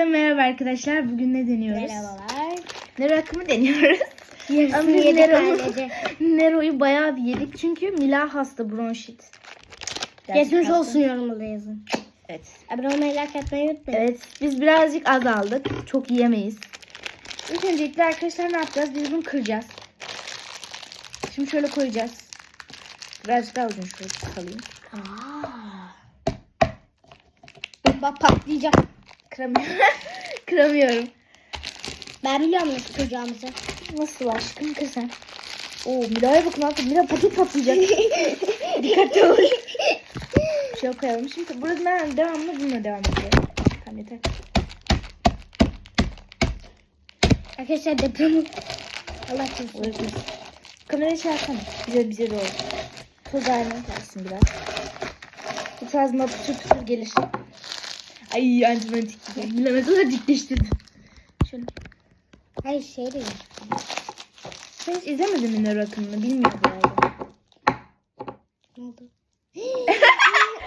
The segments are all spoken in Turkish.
Herkese merhaba arkadaşlar. Bugün ne deniyoruz? Merhabalar. Nero akımı deniyoruz. Yarısını yedik Nero'yu, ailece. Nero'yu bayağı bir yedik çünkü Mila hasta bronşit. Geçmiş hasta. olsun yorumda yazın. Evet. Abone olmayı like atmayı unutmayın. Evet biz birazcık az aldık. Çok yiyemeyiz. İlk öncelikle arkadaşlar ne yapacağız? Biz bunu kıracağız. Şimdi şöyle koyacağız. Birazcık daha uzun şöyle salayım. Bak patlayacak. Kıramıyorum. Kıramıyorum. Ben biliyorum nasıl kıracağımızı. Nasıl aşkım sen? Oo Mila'ya bakın artık Mila patik patlayacak. Dikkatli ol. Şöyle koyalım. Şimdi burada ben devamlı bununla devam ediyorum. Tamam yeter. Arkadaşlar deprem. Allah korusun. Kamerayı şey yapsana. Bize bize doğru. Toz gelsin biraz. Bu tarz mı pütür pütür gelir. Ay antibiyotik gibi. Mila ne kadar dikleştirdi. Şöyle. Hayır şey değil. Sen hiç izlemedin mi akımını? Bilmiyorum herhalde. Ne oldu?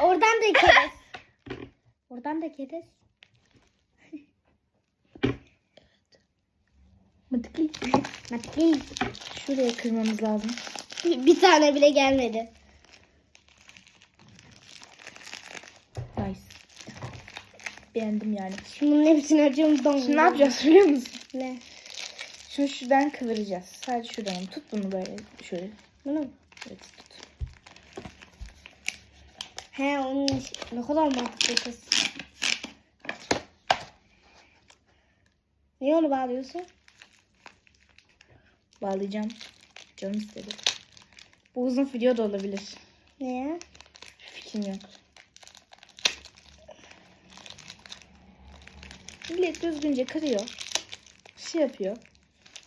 Oradan da ekeriz. Oradan da ekeriz. Mıtıklı. Matkil. Şuraya kırmamız lazım. Bir tane bile gelmedi. Beğendim yani. Şimdi bunun hepsini açıyorum. Don. Şimdi ne yapacağız biliyor musun? Ne? Şunu şuradan kıvıracağız. Sadece şuradan. Tut bunu böyle şöyle. Bunu mu? Evet tut. He onun ne kadar mantıklı kız. Niye onu bağlıyorsun? Bağlayacağım. Canım istedi. Bu uzun video da olabilir. Niye? Fikrim yok. Millet düzgünce kırıyor. Şey yapıyor.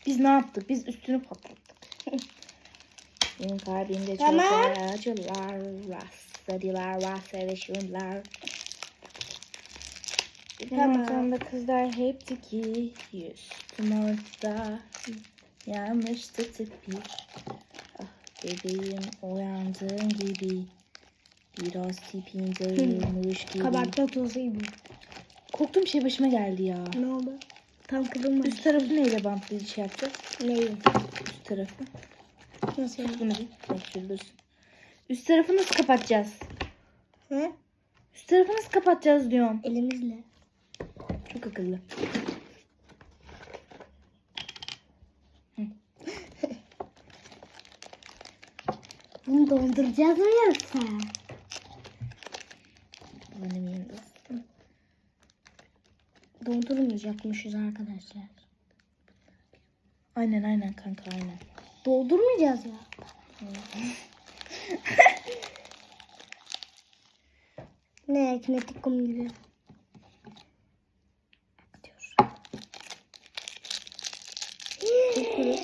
Biz ne yaptık? Biz üstünü patlattık. Benim kalbimde çok Tamam. acılar var. Sarılar var. Sevişimler. Tamam. Tamam. kızlar hep tiki. Üstüm orada. Yanmıştı tipi. Ah bebeğim uyandığın gibi. Biraz tipin dağılmış gibi. Kabartma tozu gibi. Korktuğum şey başıma geldi ya. Ne oldu? Tam kırılmadı. Üst tarafı neyle bantlı şey yapacağız? Neyi? Üst tarafı. Nasıl yani? Bunu bir bak şurada dursun. Üst tarafı nasıl kapatacağız? He? Üst tarafı nasıl kapatacağız diyorum. Elimizle. Çok akıllı. Bunu donduracağız mı yoksa? Benim yanımda. Dondurmayacakmışız arkadaşlar. Aynen aynen kanka aynen. Doldurmayacağız ya. ne kinetik kum gibi. Diyor.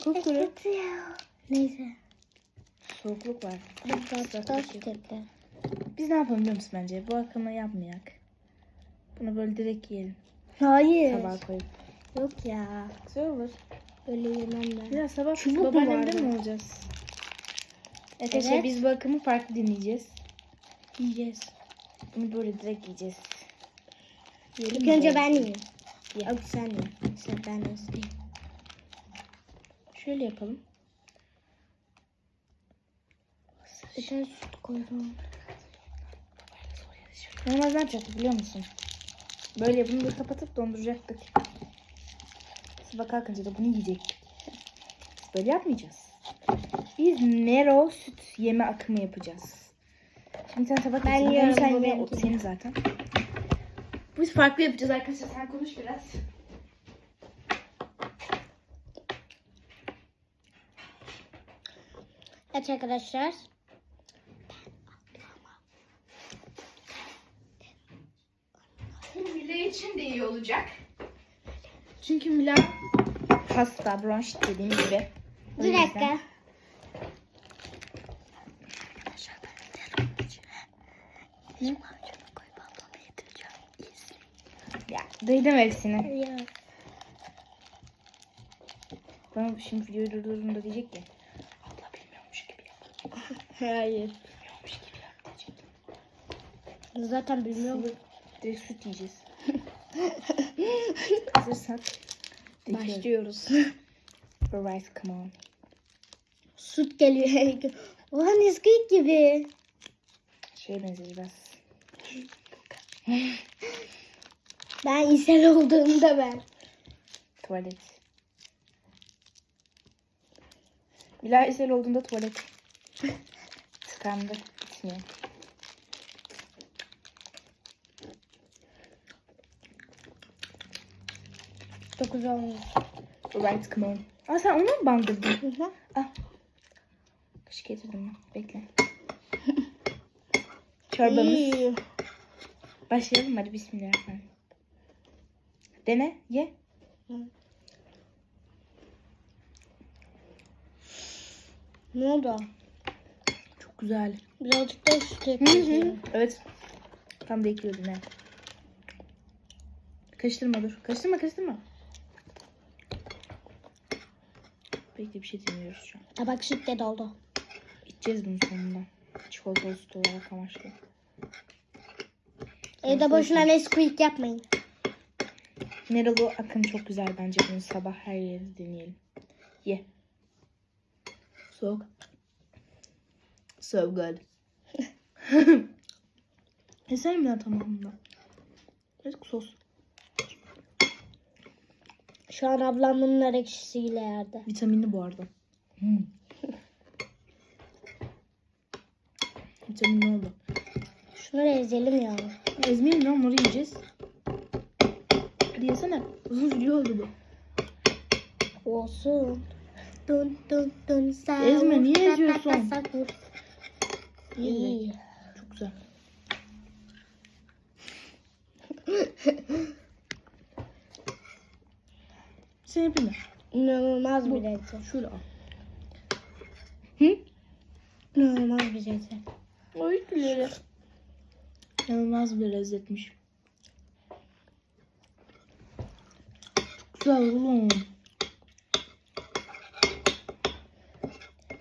Kukuru. Neyse. Soğukluk var. Taş taş tepler. Biz ne yapalım biliyor musun bence? Bu akımı yapmayak. Bunu böyle direkt yiyelim. Hayır. Tabağa koyup. Yok ya. Güzel olur. Öyle yemem ben. Biraz sabah Çubuk babaannemde mi olacağız? Arkadaşlar Evet. biz bu akımı farklı dinleyeceğiz. Yiyeceğiz. Bunu böyle direkt yiyeceğiz. Yiyelim İlk önce böyle? ben yiyeyim. Ye. Yok sen ye. Sen ben isteyeyim. Şöyle yapalım. Bir tane süt koydum. Normalde ne yapacaktık biliyor musun? Böyle bunu da kapatıp donduracaktık. Sabah kalkınca da bunu yiyecektik. Böyle yapmayacağız. Biz Nero süt yeme akımı yapacağız. Şimdi sen tabak Ben yiyorum, Sen bu ye, senin zaten. Biz farklı yapacağız arkadaşlar. Sen konuş biraz. Evet arkadaşlar. Mila için de iyi olacak. Çünkü Mila hasta, bronşit dediğim gibi. O Bir dakika. Ya duydum hepsini. Ya. Bana şimdi videoyu durdurduğunda diyecek ki. Abla bilmiyormuş gibi yap. Hayır. Bilmiyormuş gibi yap diyecek. Zaten bilmiyorum. Direkt süt yiyeceğiz. Hazırsak. Başlıyor. Başlıyoruz. Alright come on. Süt geliyor. Oha Nesquik gibi. Şeye benziyor biraz. Ben ishal olduğumda ben. Tuvalet. Bilal ishal olduğunda tuvalet. Tıkandı. Bitmiyor. Dokuz olmuş. Alright come on. Aa sen onu mu bandırdın? Hı hı. Ah. Kaşık getirdim ben. Bekle. Çorbamız. İyi. Başlayalım hadi bismillahirrahmanirrahim. Dene, ye. Ne oldu? Çok güzel. Birazcık da süt Hı ekleyeceğim. hı. Evet. Tam bekliyordum ha. Karıştırma dur. Karıştırma karıştırma. Bekle bir şey demiyoruz şu an. Tabak sütle doldu. İçeceğiz bunun sonunda. Çikolatalı süt olarak amaçlı. Evde boşuna Nesquik yapmayın. Neralu Akın çok güzel bence bunu sabah her yerde deneyelim. Ye. Soğuk. So good. Yesene mi lan tamamında? Evet sos. Şu an ablam bunun nar ekşisiyle yerde. Vitaminli bu arada. Hmm. Vitaminli oldu. Şunları ezelim ya. Ezmeyelim lan onları yiyeceğiz. Hadi yesene. Uzun video oldu bu. Olsun. Dun dun dun sahur. Ezme, niye eziyorsun? İyi. Çok güzel. Sen yapayım mı? İnanılmaz bir lezzet. Şöyle al. Hı? İnanılmaz bir lezzet. Ay güleri. İnanılmaz bir lezzetmiş. Güzel oğlum.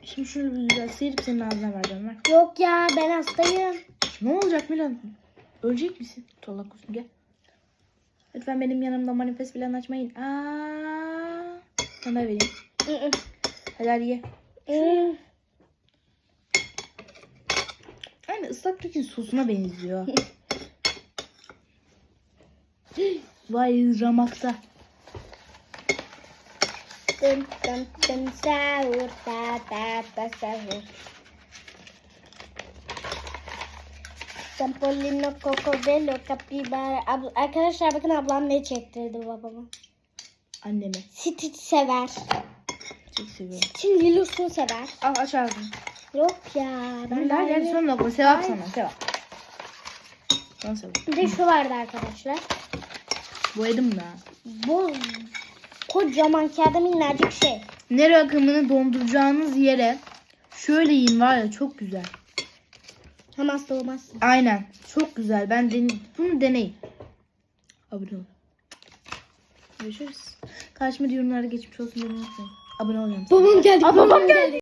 Şimdi şunu bir güzel sıyırıp senin ağzına vereceğim. Ver. Yok ya ben hastayım. Ne olacak Milan? Ölecek misin? Allah korusun gel. Lütfen benim yanımda manifest falan açmayın. Aa, sana vereyim. Hadi ye. Aynı ıslak kekin sosuna benziyor. Vay ramakta. Dun dun dun sahur ta ta ta sahur. Sampolino, Cocobello, Capibara. Abla, arkadaşlar bakın ablam ne çektirdi babama. Anneme. Stitch sever. Çok seviyorum. Stitch'in Lilus'unu sever. Al aç ağzını. Yok ya. Ben Ben daha gel son lokma. Sevap sana. Sevap. Sana sevap. Bir de şu vardı arkadaşlar. Boyadım da. Bu kocaman kağıda minnacık şey. Nere akımını donduracağınız yere şöyle yiyin var ya çok güzel. Hem hasta olmazsın. Aynen. Çok güzel. Ben den bunu deneyin. Abone olun. Görüşürüz. Karşıma yorumlarda geçmiş olsun demeyi unutmayın. Abone olun. Babam geldi. Aa, babam geldi.